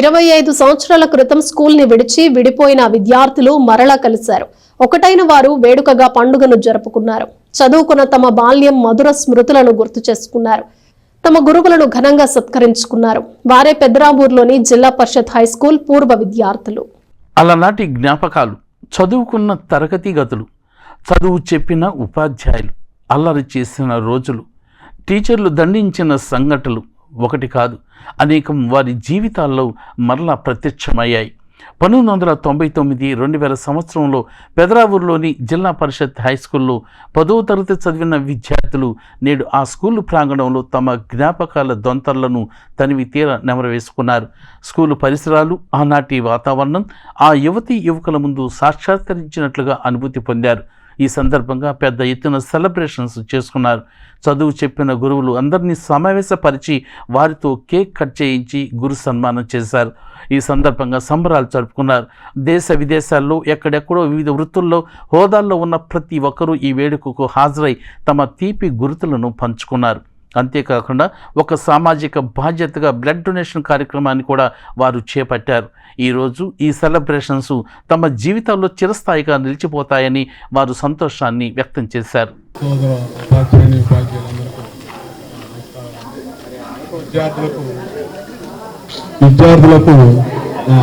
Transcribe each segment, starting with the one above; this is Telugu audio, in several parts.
ఇరవై ఐదు సంవత్సరాల క్రితం స్కూల్ని విడిచి విడిపోయిన విద్యార్థులు మరలా కలిశారు. ఒకటైన వారు వేడుకగా పండుగను జరుపుకున్నారు. చదువుకున్న తమ బాల్యం మధుర స్మృతులను గుర్తు చేసుకున్నారు. తమ గురువులను ఘనంగా సత్కరించుకున్నారు. వారే పెద్దరామూరులోని జిల్లా పరిషత్ హై స్కూల్ పూర్వ విద్యార్థులు. అలనాటి జ్ఞాపకాలు చదువుకున్న తరగతి గదులు చదువు చెప్పిన ఉపాధ్యాయులు అల్లరి చేసిన రోజులు టీచర్లు దండించిన సంఘటనలు ఒకటి కాదు. అనేకం వారి జీవితాల్లో మరలా ప్రత్యక్షమయ్యాయి. పంతొమ్మిది వందల తొంభై తొమ్మిది రెండు వేల సంవత్సరంలో పెదరావూరులోని జిల్లా పరిషత్ హై స్కూల్లో పదో తరగతి చదివిన విద్యార్థులు నేడు ఆ స్కూలు ప్రాంగణంలో తమ జ్ఞాపకాల దొంతర్లను తనివి తీర నెమరవేసుకున్నారు. స్కూలు పరిసరాలు ఆనాటి వాతావరణం ఆ యువతీ యువకుల ముందు సాక్షాత్కరించినట్లుగా అనుభూతి పొందారు. ఈ సందర్భంగా పెద్ద ఎత్తున సెలబ్రేషన్స్ చేసుకున్నారు. చదువు చెప్పిన గురువులు అందరినీ సమావేశపరిచి వారితో కేక్ కట్ చేయించి గురు సన్మానం చేశారు. ఈ సందర్భంగా సంబరాలు జరుపుకున్నారు. దేశ విదేశాల్లో ఎక్కడెక్కడో వివిధ వృత్తుల్లో హోదాల్లో ఉన్న ప్రతి ఒక్కరూ ఈ వేడుకకు హాజరై తమ తీపి గుర్తులను పంచుకున్నారు. అంతేకాకుండా ఒక సామాజిక బాధ్యతగా బ్లడ్ డొనేషన్ కార్యక్రమాన్ని కూడా వారు చేపట్టారు. ఈరోజు ఈ సెలబ్రేషన్స్ తమ జీవితంలో చిరస్థాయిగా నిలిచిపోతాయని వారు సంతోషాన్ని వ్యక్తం చేశారు. విద్యార్థులకు విద్యార్థులకు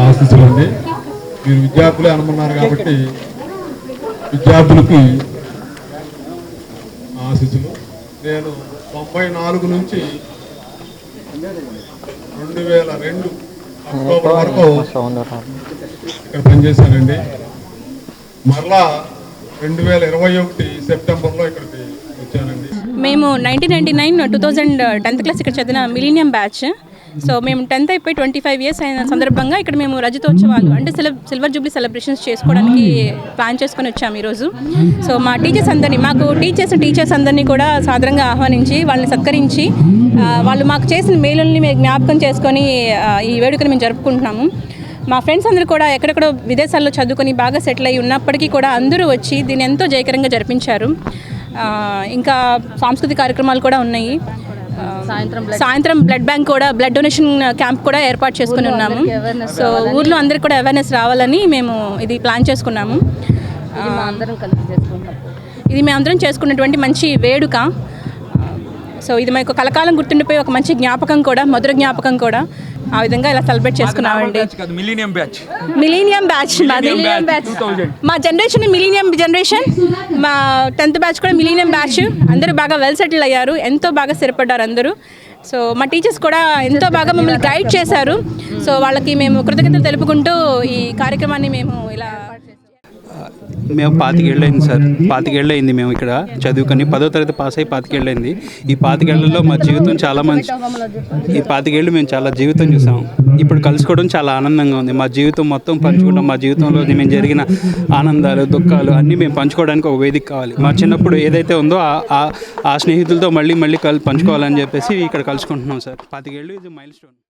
ఆశీస్సులండి మీరు విద్యార్థులే అనుకున్నారు కాబట్టి విద్యార్థులకి నా ఆశీస్సులు. నేను తొంభై నాలుగు నుంచి రెండు వేల రెండు అక్టోబర్ వరకు ఇక్కడ పనిచేశానండి మరలా రెండు వేల ఇరవై ఒకటి సెప్టెంబర్లో ఇక్కడికి వచ్చానండి మేము nineteen ninety nine two thousand tenth class ఇక్కడ చదివిన మిలీనియం బ్యాచ్. సో మేము టెన్త్ అయిపోయి ట్వంటీ ఫైవ్ ఇయర్స్ అయిన సందర్భంగా ఇక్కడ మేము రజతోత్సవాలు అంటే సిల సిల్వర్ జూబ్లీ సెలబ్రేషన్స్ చేసుకోవడానికి ప్లాన్ చేసుకొని వచ్చాము ఈరోజు. సో మా టీచర్స్ అందరినీ మాకు టీచర్స్ టీచర్స్ అందరినీ కూడా సాదరంగా ఆహ్వానించి వాళ్ళని సత్కరించి వాళ్ళు మాకు చేసిన మేలుల్ని మేము జ్ఞాపకం చేసుకొని ఈ వేడుకను మేము జరుపుకుంటున్నాము. మా ఫ్రెండ్స్ అందరూ కూడా ఎక్కడెక్కడో విదేశాల్లో చదువుకొని బాగా సెటిల్ అయ్యి ఉన్నప్పటికీ కూడా అందరూ వచ్చి దీన్ని ఎంతో జయకరంగా జరిపించారు. ఇంకా సాంస్కృతిక కార్యక్రమాలు కూడా ఉన్నాయి. సాయంత్రం బ్లడ్ బ్యాంక్ కూడా బ్లడ్ డొనేషన్ క్యాంప్ కూడా ఏర్పాటు చేసుకుని ఉన్నాము. సో ఊర్లో అందరికి కూడా అవేర్నెస్ రావాలని మేము ఇది ప్లాన్ చేసుకున్నాము. ఇది మేమందరం చేసుకున్నటువంటి మంచి వేడుక. సో ఇది మనకు కలకాలం గుర్తుండిపోయి ఒక మంచి జ్ఞాపకం కూడా మధుర జ్ఞాపకం కూడా. ఆ విధంగా ఇలా సెలబ్రేట్ చేసుకున్నామండి. మిలీనియం బ్యాచ్ మిలీనియం బ్యాచ్ మాది. Millennium batch, 2000. మా జనరేషన్ మిలీనియం జనరేషన్ మా టెన్త్ బ్యాచ్ కూడా మిలీనియం బ్యాచ్ అందరూ బాగా వెల్ సెటిల్ అయ్యారు ఎంతో బాగా స్థిరపడ్డారు అందరూ. సో మా టీచర్స్ కూడా ఎంతో బాగా మమ్మల్ని గైడ్ చేశారు. సో వాళ్ళకి మేము కృతజ్ఞతలు తెలుపుకుంటూ ఈ కార్యక్రమాన్ని మేము ఇలా మేము పాతికేళ్ళైంది అయింది సార్. పాతికేళ్ళైంది అయింది మేము ఇక్కడ చదువుకొని. పదో తరగతి పాస్ అయ్యి పాతికేళ్ళైంది. ఈ పాతికేళ్ళలో మా జీవితం చాలా మంచి ఈ పాతికేళ్ళు మేము చాలా జీవితం చూసాం. ఇప్పుడు కలుసుకోవడం చాలా ఆనందంగా ఉంది. మా జీవితం మొత్తం పంచుకుంటాం. మా జీవితంలో మేము జరిగిన ఆనందాలు దుఃఖాలు అన్నీ మేము పంచుకోవడానికి ఒక వేదిక కావాలి. మా చిన్నప్పుడు ఏదైతే ఉందో ఆ- ఆ- ఆ స్నేహితులతో మళ్ళీ మళ్ళీ కల్ పంచుకోవాలని చెప్పేసి ఇక్కడ కలుసుకుంటున్నాం సార్. పాతికేళ్ళు ఇది మైల్ స్టోన్